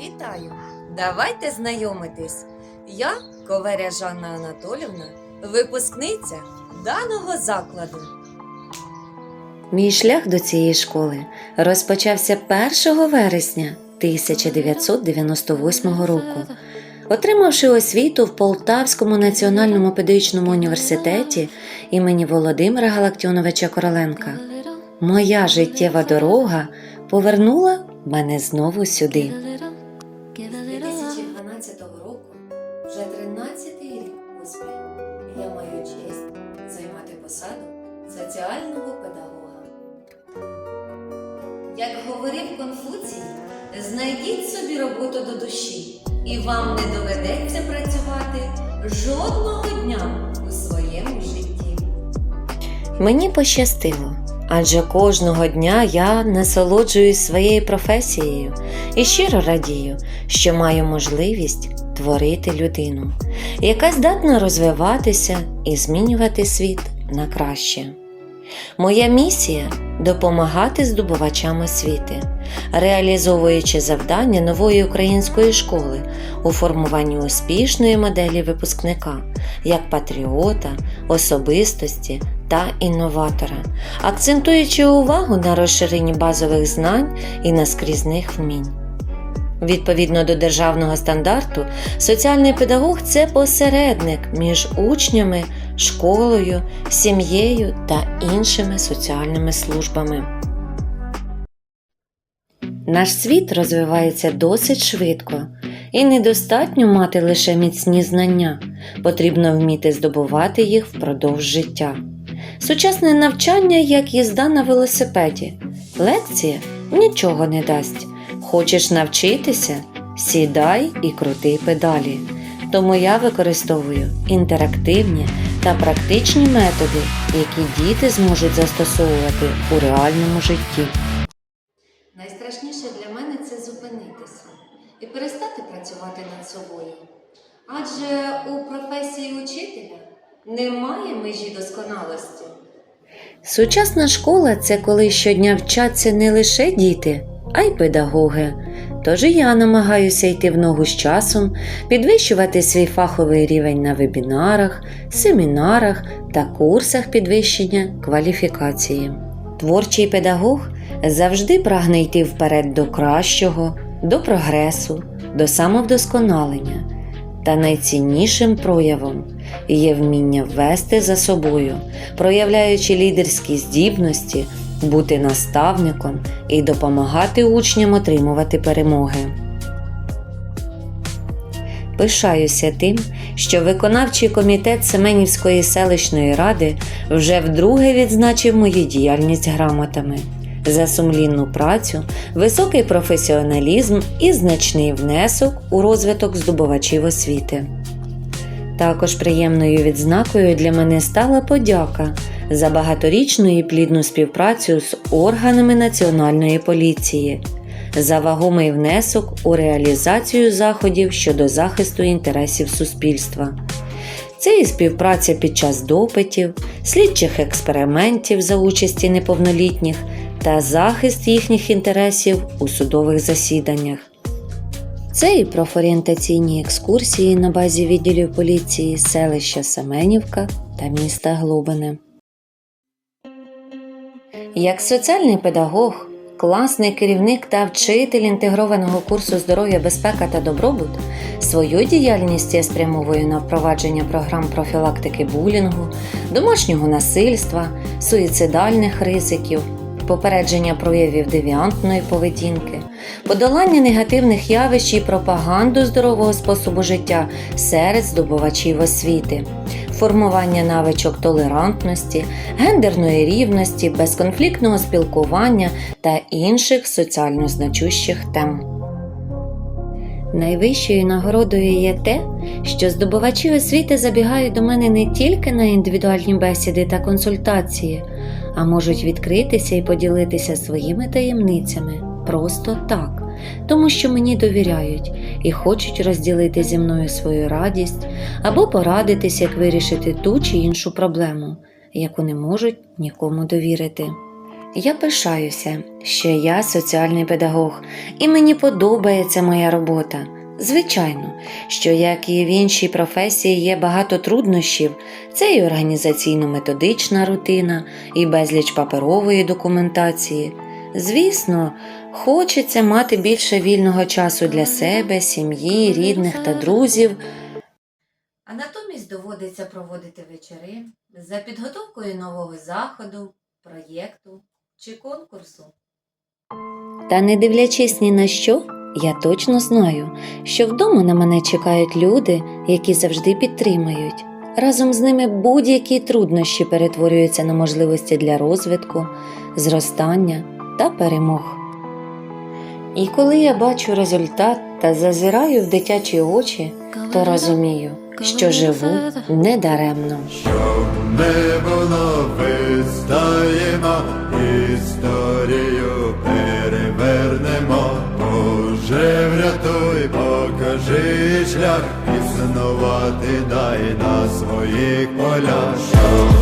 Вітаю! Давайте знайомитись. Я Коваря Жанна Анатолівна, випускниця даного закладу. Мій шлях до цієї школи розпочався 1 вересня 1998 року. Отримавши освіту в Полтавському національному педагогічному університеті імені Володимира Галактіоновича Короленка, моя життєва дорога повернула мене знову сюди. З 2012 року, вже 13 рік поспіль, я маю честь займати посаду соціального педагога. Як говорив Конфуцій, знайдіть собі роботу до душі, і вам не доведеться працювати жодного дня у своєму житті. Мені пощастило, адже кожного дня я насолоджуюсь своєю професією і щиро радію, що маю можливість творити людину, яка здатна розвиватися і змінювати світ на краще. Моя місія допомагати здобувачам освіти, реалізовуючи завдання нової української школи у формуванні успішної моделі випускника як патріота, особистості та інноватора, акцентуючи увагу на розширенні базових знань і наскрізних вмінь. Відповідно до державного стандарту, соціальний педагог це посередник між учнями, школою, сім'єю та іншими соціальними службами. Наш світ розвивається досить швидко, і недостатньо мати лише міцні знання, потрібно вміти здобувати їх впродовж життя. Сучасне навчання як їзда на велосипеді. Лекція нічого не дасть. Хочеш навчитися? Сідай і крути педалі. Тому я використовую інтерактивні та практичні методи, які діти зможуть застосовувати у реальному житті. Найстрашніше для мене це зупинитися і перестати працювати над собою. Адже у професії учителя немає межі досконалості. Сучасна школа це коли щодня вчаться не лише діти, а й педагоги. Тож і я намагаюся йти в ногу з часом, підвищувати свій фаховий рівень на вебінарах, семінарах та курсах підвищення кваліфікації. Творчий педагог завжди прагне йти вперед до кращого, до прогресу, до самовдосконалення. Та найціннішим проявом є вміння вести за собою, проявляючи лідерські здібності, бути наставником і допомагати учням отримувати перемоги. Пишаюся тим, що виконавчий комітет Семенівської селищної ради вже вдруге відзначив мою діяльність грамотами за сумлінну працю, високий професіоналізм і значний внесок у розвиток здобувачів освіти. Також приємною відзнакою для мене стала подяка за багаторічну і плідну співпрацю з органами Національної поліції, за вагомий внесок у реалізацію заходів щодо захисту інтересів суспільства. Це і співпраця під час допитів, слідчих експериментів за участі неповнолітніх та захист їхніх інтересів у судових засіданнях. Це і профорієнтаційні екскурсії на базі відділів поліції селища Семенівка та міста Глубине. Як соціальний педагог, класний керівник та вчитель інтегрованого курсу здоров'я, безпека та добробут, свою діяльність я спрямовую на впровадження програм профілактики булінгу, домашнього насильства, суїцидальних ризиків, попередження проявів девіантної поведінки, подолання негативних явищ і пропаганду здорового способу життя серед здобувачів освіти, формування навичок толерантності, гендерної рівності, безконфліктного спілкування та інших соціально значущих тем. Найвищою нагородою є те, що здобувачі освіти забігають до мене не тільки на індивідуальні бесіди та консультації, а можуть відкритися і поділитися своїми таємницями просто так, тому що мені довіряють і хочуть розділити зі мною свою радість або порадитись, як вирішити ту чи іншу проблему, яку не можуть нікому довірити. Я пишаюся, що я соціальний педагог, і мені подобається моя робота. Звичайно, що як і в іншій професії є багато труднощів, це і організаційно-методична рутина, і безліч паперової документації. Звісно, хочеться мати більше вільного часу для себе, сім'ї, рідних та друзів. А натомість доводиться проводити вечори за підготовкою нового заходу, проєкту чи конкурсу. Та не дивлячись ні на що, я точно знаю, що вдома на мене чекають люди, які завжди підтримають. Разом з ними будь-які труднощі перетворюються на можливості для розвитку, зростання та перемог. І коли я бачу результат та зазираю в дитячі очі, то розумію, що живу недаремно. Щоб не було, вистаємо, історію перевернемо. Боже, врятуй, покажи шлях, існувати дай на своїх полях.